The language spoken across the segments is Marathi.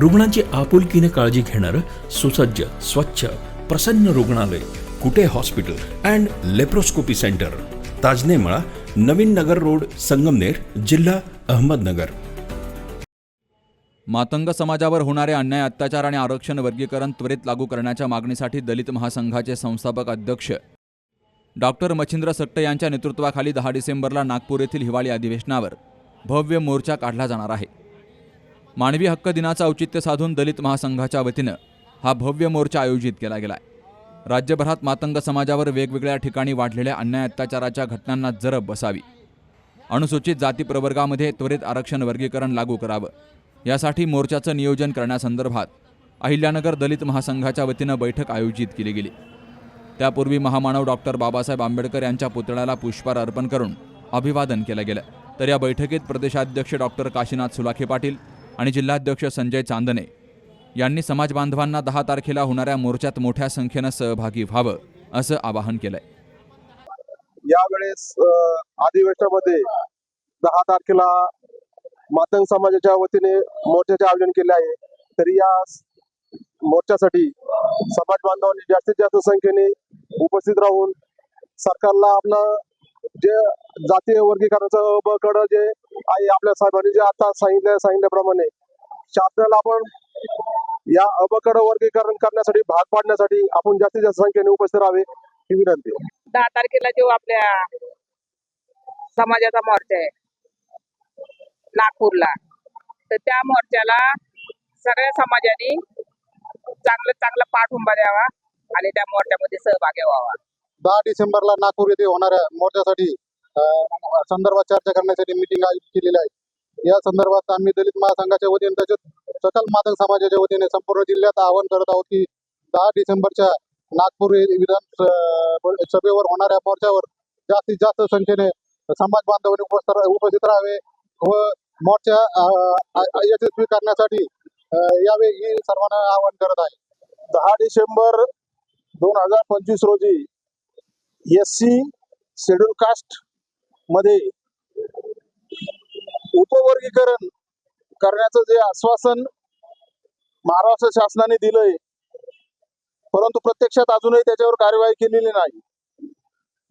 रुग्णांची आपुलकीने काळजी घेणारं सुसज्ज स्वच्छ प्रसन्न रुग्णालय Kute hospital and laparoscopy centre Tajnemala Navin Nagar road Sangamner जिल्हा अहमदनगर. मातंग समाजावर होणारे अन्याय अत्याचार आणि आरक्षण वर्गीकरण त्वरित लागू करण्याच्या मागणीसाठी दलित महासंघाचे संस्थापक अध्यक्ष डॉक्टर मच्छिंद्र सट्टे यांच्या नेतृत्वाखाली दहा डिसेंबरला नागपूर येथील हिवाळी अधिवेशनावर भव्य मोर्चा काढला जाणार आहे. मानवी हक्क दिनाचं औचित्य साधून दलित महासंघाच्या वतीनं हा भव्य मोर्चा आयोजित केला गेला आहे राज्यभरात मातंग समाजावर वेगवेगळ्या ठिकाणी वाढलेल्या अन्याय अत्याचाराच्या घटनांना जरब बसावी. अनुसूचित जाती प्रवर्गामध्ये त्वरित आरक्षण वर्गीकरण लागू करावं. यासाठी मोर्चाचं नियोजन करण्यासंदर्भात अहिल्यानगर दलित महासंघाच्या वतीनं बैठक आयोजित केली गेली. त्यापूर्वी महामानव डॉक्टर बाबासाहेब आंबेडकर यांच्या पुतळ्याला पुष्पहार अर्पण करून अभिवादन केलं गेलं. तर या बैठकीत प्रदेशाध्यक्ष डॉक्टर काशीनाथ सुलाखे पाटील आणि जिल्हाध्यक्ष संजय चांदणे यांनी समाज बांधवांना दहा तारखेला होणाऱ्या मोर्चात मोठ्या संख्येनं सहभागी व्हावं असं आवाहन केलंय. यावेळेस अधिवेशनामध्ये दहा तारखेला मातंग समाजाच्या वतीने मोर्चाचे आयोजन केले आहे. तरी या मोर्चासाठी समाज बांधवांनी जास्तीत जास्त संख्येने उपस्थित राहून सरकारला आपलं जे जातीय वर्गीकरणाचं बकड जे आहे आपल्या साहेबांनी जे आता सांगितलं सांगितल्याप्रमाणे शासनाला आपण या अबकड वर्गीकरण करण्यासाठी भाग पाडण्यासाठी आपण जास्तीत जास्त संख्येने उपस्थित राहावे ही विनंती दहा तारखेला जो आपल्या समाजाचा मोर्चा आहे नागपूरला तर त्या मोर्चाला सगळ्या समाजाने चांगलं चांगला पाठिंबा द्यावा आणि त्या मोर्चामध्ये सहभागी व्हावा. दहा डिसेंबरला नागपूर येथे होणाऱ्या मोर्चासाठी संदर्भात चर्चा करण्यासाठी मिटिंग आयोजित केलेली आहे. या संदर्भात आम्ही दलित महासंघाच्या वतीने तसेच सकल मादक समाजाच्या वतीने संपूर्ण जिल्ह्यात आवाहन करत आहोत की दहा डिसेंबरच्या नागपूर विधान सभेवर होणाऱ्या मोर्चावर जास्तीत जास्त संख्येने समाज बांधवांनी उपस्थित उपस्थित राहावे व मोर्चा यशस्वी करण्यासाठी यावे ही सर्वांना आवाहन करत आहे. दहा डिसेंबर दोन हजार पंचवीस रोजी एस सी शेड्यूल कास्टमध्ये उपवर्गीकरण करण्याचं जे आश्वासन महाराष्ट्र शासनाने दिलंय परंतु प्रत्यक्षात अजूनही त्याच्यावर कार्यवाही केलेली नाही.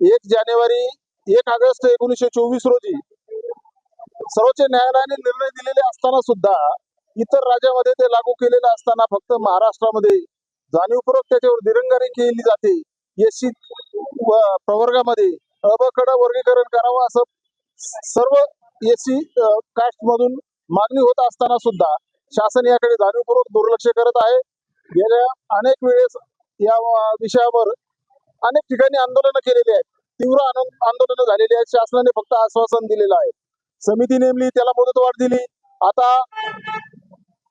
एक जानेवारी एक ऑगस्ट एकोणीसशे चोवीस रोजी सर्वोच्च न्यायालयाने निर्णय दिलेले असताना सुद्धा इतर राज्यामध्ये ते लागू केलेले असताना फक्त महाराष्ट्रामध्ये जाणीवपूर्वक त्याच्यावर दिरंगारी केली जाते एससी प्रवर्गामध्ये अबकड वर्गीकरण करावं असं सर्व एसी कास्ट मधून मागणी होत असताना सुद्धा शासन याकडे जाणीवपूर्वक दुर्लक्ष करत आहे. गेल्या अनेक वेळेस या विषयावर अनेक ठिकाणी आंदोलनं केलेली आहेत. तीव्र आंदो- आंदोलनं झालेली आहेत. शासनाने फक्त आश्वासन दिलेलं आहे. समिती नेमली त्याला मुदतवाढ दिली. आता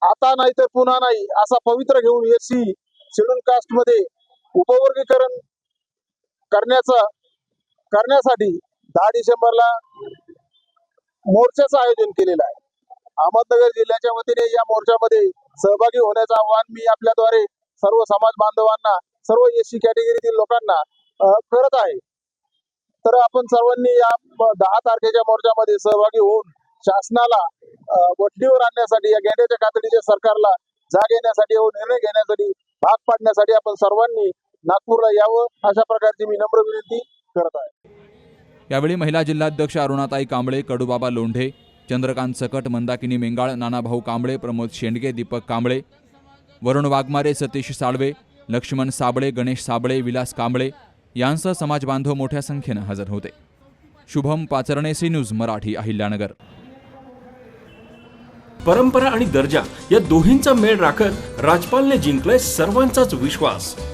आता नाही तर पुन्हा नाही असा पवित्र घेऊन एसी शेड्यूल कास्टमध्ये उपवर्गीकरण करण्याचा करण्यासाठी दहा डिसेंबरला मोर्चाचं आयोजन केलेलं आहे. अहमदनगर जिल्ह्याच्या वतीने या मोर्चामध्ये सहभागी होण्याचं आवाहन मी आपल्याद्वारे सर्व समाज बांधवांना सर्व एससी कॅटेगरीतील लोकांना करत आहे. तर आपण सर्वांनी या दहा तारखेच्या मोर्चामध्ये सहभागी होऊन शासनाला अ, आणण्यासाठी या गेंड्याच्या कातडीच्या सरकारला जाग येण्यासाठी व निर्णय घेण्यासाठी भाग पाडण्यासाठी आपण सर्वांनी नागपूरला यावं अशा प्रकारची मी नम्र विनंती करत आहे. यावेळी महिला जिल्हाध्यक्ष अरुणाताई कांबळे कडूबाबा लोंढे चंद्रकांत सकट मंदाकिनी मेंगाळ नानाभाऊ कांबळे प्रमोद शेंडगे दीपक कांबळे वरुण वाघमारे सतीश साळवे लक्ष्मण साबळे गणेश साबळे विलास कांबळे यांसह समाज बांधव मोठ्या संख्येनं हजर होते. Shubham Pacharne C news Marathi Ahilyanagar. परंपरा आणि दर्जा या दोन्हींचा मेळ राखत राजपालने जिंकलाय सर्वांचाच विश्वास.